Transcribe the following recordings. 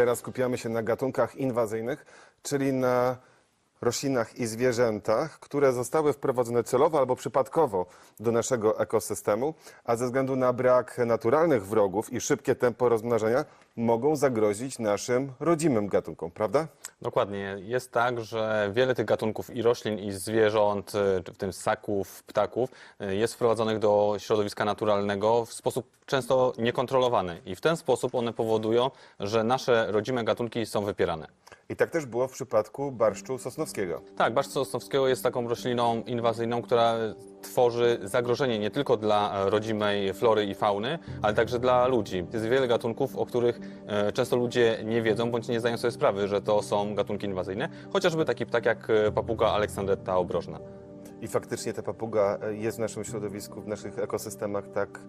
Teraz skupiamy się na gatunkach inwazyjnych, czyli na roślinach i zwierzętach, które zostały wprowadzone celowo albo przypadkowo do naszego ekosystemu, a ze względu na brak naturalnych wrogów i szybkie tempo rozmnażania mogą zagrozić naszym rodzimym gatunkom, prawda? Dokładnie. Jest tak, że wiele tych gatunków i roślin, i zwierząt, w tym ssaków, ptaków, jest wprowadzonych do środowiska naturalnego w sposób często niekontrolowany. I w ten sposób one powodują, że nasze rodzime gatunki są wypierane. I tak też było w przypadku barszczu sosnowskiego. Tak, barszcz sosnowskiego jest taką rośliną inwazyjną, która tworzy zagrożenie nie tylko dla rodzimej flory i fauny, ale także dla ludzi. Jest wiele gatunków, o których e, często ludzie nie wiedzą bądź nie zdają sobie sprawy, że to są gatunki inwazyjne. Chociażby taki ptak jak e, papuga Aleksandretta obrożna. I faktycznie ta papuga e, jest w naszym środowisku, w naszych ekosystemach tak,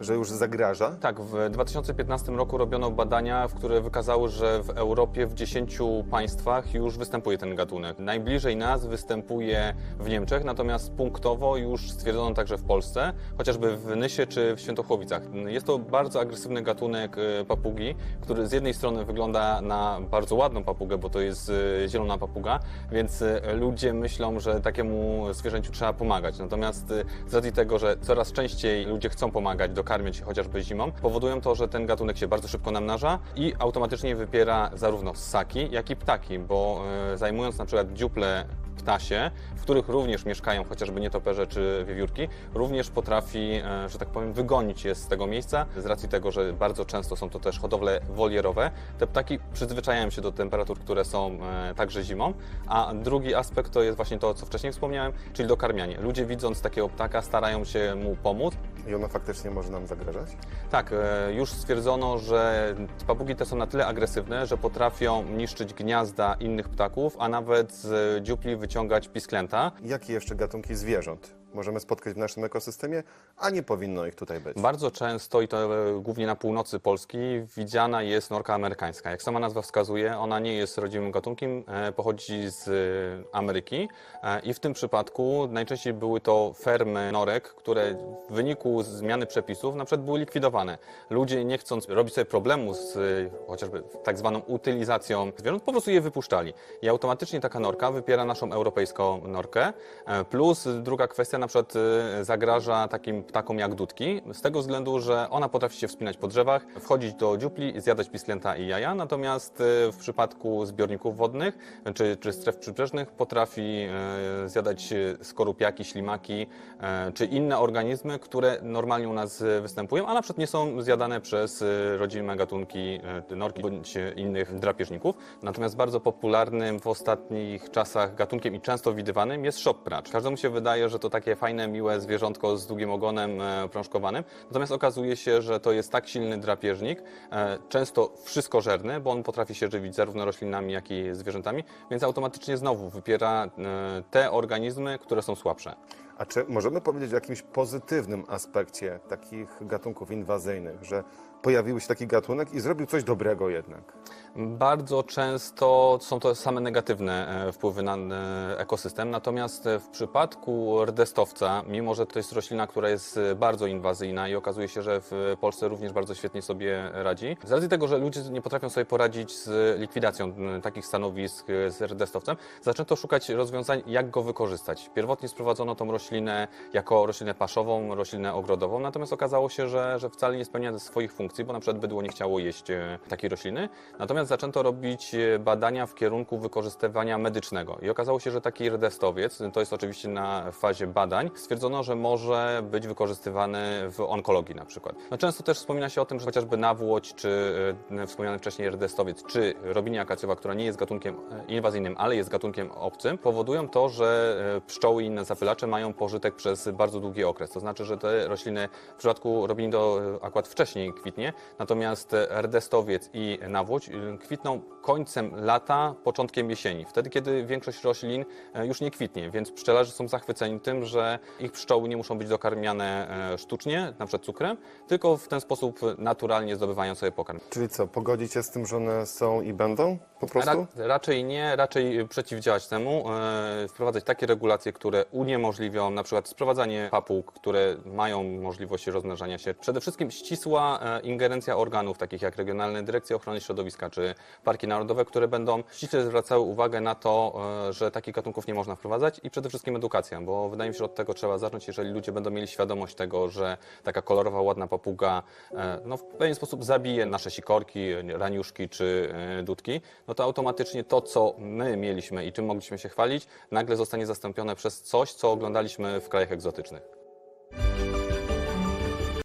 że już zagraża. Tak, w 2015 roku robiono badania, w które wykazały, że w Europie w 10 państwach już występuje ten gatunek. Najbliżej nas występuje w Niemczech, natomiast punktowo już stwierdzono także w Polsce, chociażby w Nysie czy w Świętochłowicach. Jest to bardzo agresywny gatunek e, papugi, który z jednej strony wygląda na bardzo ładną papugę, bo to jest e, zielona papuga, więc e, ludzie myślą, że takiemu zwierzęciu trzeba pomagać. Natomiast z racji tego, że coraz częściej ludzie chcą pomagać, dokarmiać chociażby zimą, powodują to, że ten gatunek się bardzo szybko namnaża i automatycznie wypiera zarówno ssaki, jak i ptaki, bo e, zajmując na przykład dziuple ptasie, w których również mieszkają chociażby nietoperze czy wiewiórki, również potrafi, e, że tak powiem, wygonić je z tego miejsca z racji tego, że bardzo często są to też hodowle wolierowe. Te ptaki przyzwyczajają się do temperatur, które są e, także zimą, a drugi aspekt to jest właśnie to, co wcześniej wspomniałem, czyli dokarmianie. Ludzie widząc takiego ptaka starają się mu pomóc, I ona faktycznie może nam zagrażać. tak, e, już stwierdzono, że papugi te są na tyle agresywne, że potrafią niszczyć gniazda innych ptaków, a nawet z dziupli wyciągać pisklęta. Jakie jeszcze gatunki zwierząt możemy spotkać w naszym ekosystemie, a nie powinno ich tutaj być? Bardzo często, i to e, głównie na północy Polski, widziana jest norka amerykańska. Jak sama nazwa wskazuje, ona nie jest rodzimym gatunkiem, e, pochodzi z e, Ameryki i w tym przypadku najczęściej były to fermy norek, które w wyniku zmiany przepisów na przykład były likwidowane. Ludzie nie chcąc robić sobie problemu z chociażby tak zwaną utylizacją zwierząt, po prostu je wypuszczali. I automatycznie taka norka wypiera naszą europejską norkę. Plus druga kwestia na przykład e, zagraża takim ptakom jak dudki, z tego względu, że ona potrafi się wspinać po drzewach, wchodzić do dziupli, zjadać pisklęta i jaja, natomiast e, w przypadku zbiorników wodnych czy, czy stref przybrzeżnych potrafi e, zjadać skorupiaki, ślimaki czy inne organizmy, które normalnie u nas występują, a na przykład nie są zjadane przez rodzime gatunki norki bądź innych drapieżników. Natomiast bardzo popularnym w ostatnich czasach gatunkiem i często widywanym jest szoppracz. Każdemu się wydaje, że to takie fajne, miłe zwierzątko z długim ogonem e, prążkowanym, natomiast okazuje się, że to jest tak silny drapieżnik, e, często wszystkożerny, bo on potrafi się żywić zarówno roślinami, jak i zwierzętami, więc automatycznie znowu wypiera e, te organizmy, które są słabsze. A czy możemy powiedzieć o jakimś pozytywnym aspekcie takich gatunków inwazyjnych, że pojawił się taki gatunek i zrobił coś dobrego jednak? Bardzo często są to same negatywne e, wpływy na e, ekosystem, natomiast e, w przypadku rdestowca, mimo że to jest roślina, która jest bardzo inwazyjna i okazuje się, że w Polsce również bardzo świetnie sobie radzi, z racji tego, że ludzie nie potrafią sobie poradzić z likwidacją takich stanowisk z rdestowcem, zaczęto szukać rozwiązań, jak go wykorzystać. Pierwotnie sprowadzono tą roślinę jako roślinę paszową, roślinę ogrodową, natomiast okazało się, że, że wcale nie spełnia swoich funkcji, bo na przykład bydło nie chciało jeść takiej rośliny. Natomiast zaczęto robić e, badania w kierunku wykorzystywania medycznego i okazało się, że taki rdestowiec, to jest oczywiście na fazie badań, stwierdzono, że może być wykorzystywany w onkologii na przykład. No często też wspomina się o tym, że chociażby nawłoć, czy e, wspomniany wcześniej rdestowiec, czy robinia akacjowa, która nie jest gatunkiem e, inwazyjnym, ale jest gatunkiem obcym, powodują to, że pszczoły i inne zapylacze mają pożytek przez bardzo długi okres. To znaczy, że te rośliny w przypadku robini e, akurat wcześniej kwitnie, natomiast rdestowiec i nawłoć kwitną końcem lata, początkiem jesieni, wtedy kiedy większość roślin e, już nie kwitnie, więc pszczelarze są zachwyceni tym, że ich pszczoły nie muszą być dokarmiane e, sztucznie, na przykład cukrem, tylko w ten sposób naturalnie zdobywają sobie pokarm. Czyli co, pogodzić się z tym, że one są i będą po prostu? Ra, raczej nie, raczej przeciwdziałać temu, e, wprowadzać takie regulacje, które uniemożliwią na przykład sprowadzanie papug, które mają możliwość rozmnażania się. Przede wszystkim ścisła e, ingerencja organów, takich jak Regionalne Dyrekcje Ochrony Środowiska czy Parki Narodowe, które będą ściśle zwracały uwagę na to, e, że takich gatunków nie można wprowadzać i przede wszystkim edukacja, bo wydaje mi się, że od tego trzeba zacząć, jeżeli ludzie będą mieli świadomość tego, że taka kolorowa, ładna papuga e, no, w pewien sposób zabije nasze sikorki, raniuszki czy e, dudki, no to automatycznie to, co my mieliśmy i czym mogliśmy się chwalić, nagle zostanie zastąpione przez coś, co oglądaliśmy w krajach egzotycznych.